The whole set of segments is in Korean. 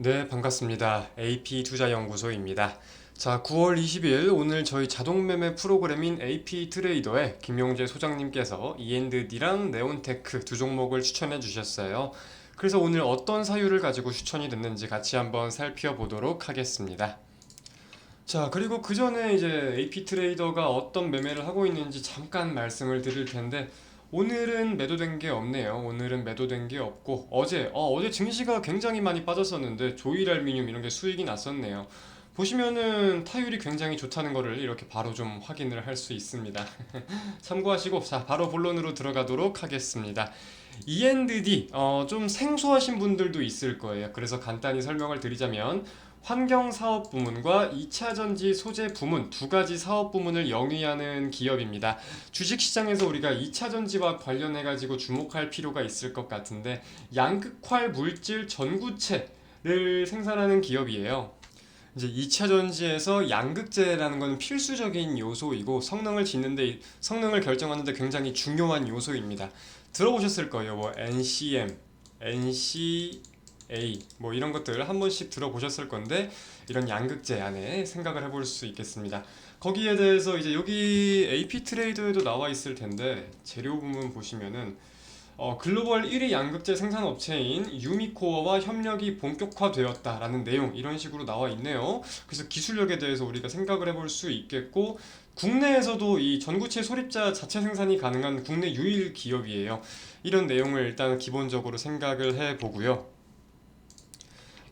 네, 반갑습니다. AP 투자연구소입니다. 자, 9월 20일 오늘 저희 자동 매매 프로그램인 AP 트레이더에 김용재 소장님께서 E&D랑 네온테크 두 종목을 추천해 주셨어요. 그래서 오늘 어떤 사유를 가지고 추천이 됐는지 같이 한번 살펴보도록 하겠습니다. 자, 그리고 그 전에 이제 AP 트레이더가 어떤 매매를 하고 있는지 잠깐 말씀을 드릴 텐데 오늘은 매도된 게 없네요. 오늘은 매도된 게 없고 어제 어, 어제 증시가 굉장히 많이 빠졌었는데 조일알미늄 이런 게 수익이 났었네요. 보시면은 타율이 굉장히 좋다는 거를 이렇게 바로 좀 확인을 할 수 있습니다. 참고하시고 자 바로 본론으로 들어가도록 하겠습니다. E&D 어, 좀 생소하신 분들도 있을 거예요. 그래서 간단히 설명을 드리자면 환경 사업 부문과 2차 전지 소재 부문 두 가지 사업 부문을 영위하는 기업입니다. 주식 시장에서 우리가 2차 전지와 관련해 가지고 주목할 필요가 있을 것 같은데 양극활 물질 전구체를 생산하는 기업이에요. 이제 2차 전지에서 양극재라는 건 필수적인 요소이고 성능을 짓는데 성능을 결정하는 데 굉장히 중요한 요소입니다. 들어보셨을 거예요. 뭐 NCM, NCA 뭐 이런 것들 한 번씩 들어보셨을 건데 이런 양극재 안에 생각을 해볼 수 있겠습니다. 거기에 대해서 이제 여기 AP 트레이더에도 나와 있을 텐데 재료 부문 보시면은 어, 글로벌 1위 양극재 생산 업체인 유미코어와 협력이 본격화되었다라는 내용 이런 식으로 나와 있네요. 그래서 기술력에 대해서 우리가 생각을 해볼 수 있겠고 국내에서도 이 전구체 소립자 자체 생산이 가능한 국내 유일 기업이에요. 이런 내용을 일단 기본적으로 생각을 해 보고요.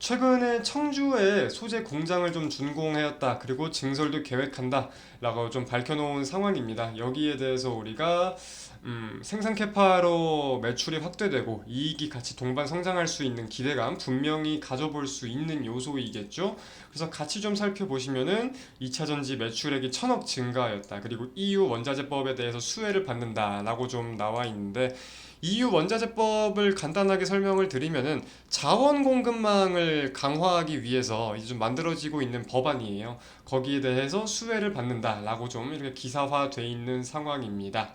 최근에 청주에 소재 공장을 좀 준공하였다. 그리고 증설도 계획한다. 라고 좀 밝혀놓은 상황입니다. 여기에 대해서 우리가 음, 생산 캐파로 매출이 확대되고 이익이 같이 동반 성장할 수 있는 기대감 분명히 가져볼 수 있는 요소이겠죠. 그래서 같이 좀 살펴보시면은 2차 전지 매출액이 천억 증가하였다. 그리고 EU 원자재법에 대해서 수혜를 받는다라고 좀 나와 있는데 EU 원자재법을 간단하게 설명을 드리면은 자원 공급망을 강화하기 위해서 이제 좀 만들어지고 있는 법안이에요. 거기에 대해서 수혜를 받는다라고 좀 이렇게 기사화돼 있는 상황입니다.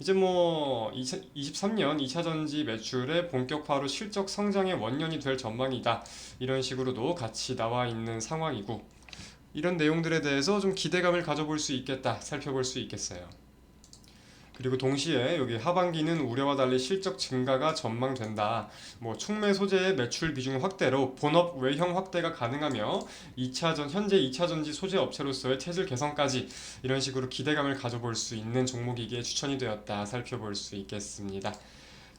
이제 뭐 2023년 2차 전지 매출의 본격화로 실적 성장의 원년이 될 전망이다. 이런 식으로도 같이 나와 있는 상황이고 이런 내용들에 대해서 좀 기대감을 가져볼 수 있겠다. 살펴볼 수 있겠어요. 그리고 동시에 여기 하반기는 우려와 달리 실적 증가가 전망된다. 뭐 촉매 소재의 매출 비중 확대로 본업 외형 확대가 가능하며 2차 전 현재 2차 전지 소재 업체로서의 체질 개선까지 이런 식으로 기대감을 가져볼 수 있는 종목이기에 추천이 되었다. 살펴볼 수 있겠습니다.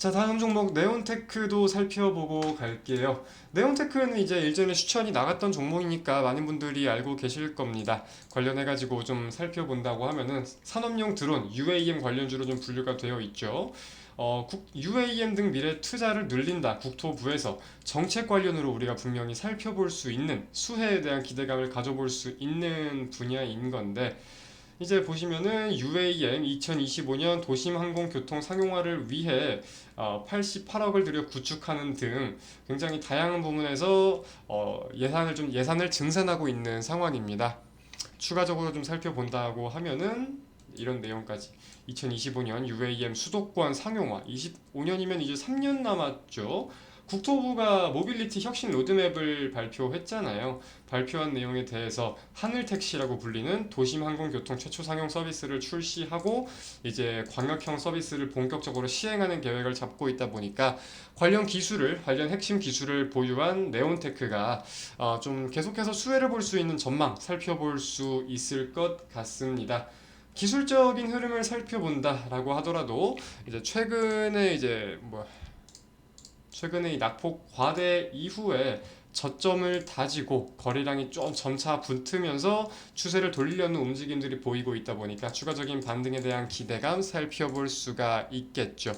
자 다음 종목 네온테크도 살펴보고 갈게요. 네온테크는 이제 일전에 추천이 나갔던 종목이니까 많은 분들이 알고 계실 겁니다. 관련해 가지고 좀 살펴본다고 하면은 산업용 드론 UAM 관련주로 좀 분류가 되어 있죠. 어, 국, UAM 등 미래 투자를 늘린다. 국토부에서 정책 관련으로 우리가 분명히 살펴볼 수 있는 수혜에 대한 기대감을 가져볼 수 있는 분야인 건데 이제 보시면은 UAM 2025년 도심 항공 교통 상용화를 위해 어, 88억을 들여 구축하는 등 굉장히 다양한 부분에서 어, 예산을 좀 예산을 증산하고 있는 상황입니다. 추가적으로 좀 살펴본다고 하면은 이런 내용까지 2025년 UAM 수도권 상용화 25년이면 이제 3년 남았죠. 국토부가 모빌리티 혁신 로드맵을 발표했잖아요. 발표한 내용에 대해서 하늘택시라고 불리는 도심 항공교통 최초 상용 서비스를 출시하고 이제 광역형 서비스를 본격적으로 시행하는 계획을 잡고 있다 보니까 관련 기술을 관련 핵심 기술을 보유한 네온테크가 어, 좀 계속해서 수혜를 볼 수 있는 전망 살펴볼 수 있을 것 같습니다. 기술적인 흐름을 살펴본다라고 하더라도 이제 최근에 이제 뭐 최근에 이 낙폭 과대 이후에 저점을 다지고 거래량이 좀 점차 붙으면서 추세를 돌리려는 움직임들이 보이고 있다 보니까 추가적인 반등에 대한 기대감 살펴볼 수가 있겠죠.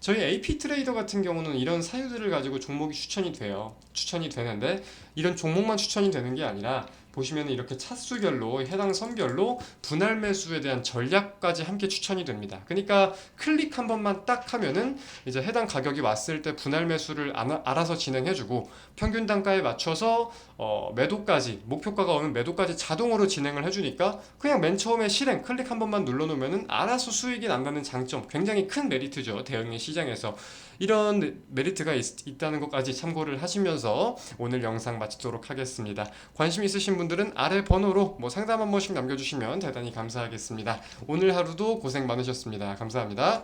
저희 AP 트레이더 같은 경우는 이런 사유들을 가지고 종목이 추천이 돼요. 추천이 되는데 이런 종목만 추천이 되는 게 아니라 보시면 이렇게 차수별로 해당 선별로 분할 매수에 대한 전략까지 함께 추천이 됩니다. 그러니까 클릭 한 번만 딱 하면은 이제 해당 가격이 왔을 때 분할 매수를 알아서 진행해주고 평균 단가에 맞춰서 어, 매도까지 목표가가 오면 매도까지 자동으로 진행을 해주니까 그냥 맨 처음에 실행 클릭 한 번만 눌러놓으면은 알아서 수익이 난다는 장점 굉장히 큰 메리트죠 대응의 시장에서 이런 메리트가 있, 다는 것까지 참고를 하시면서 오늘 영상 마치도록 하겠습니다. 관심 있으신 분들은 아래 번호로 뭐 상담 한 번씩 남겨주시면 대단히 감사하겠습니다. 오늘 하루도 고생 많으셨습니다. 감사합니다.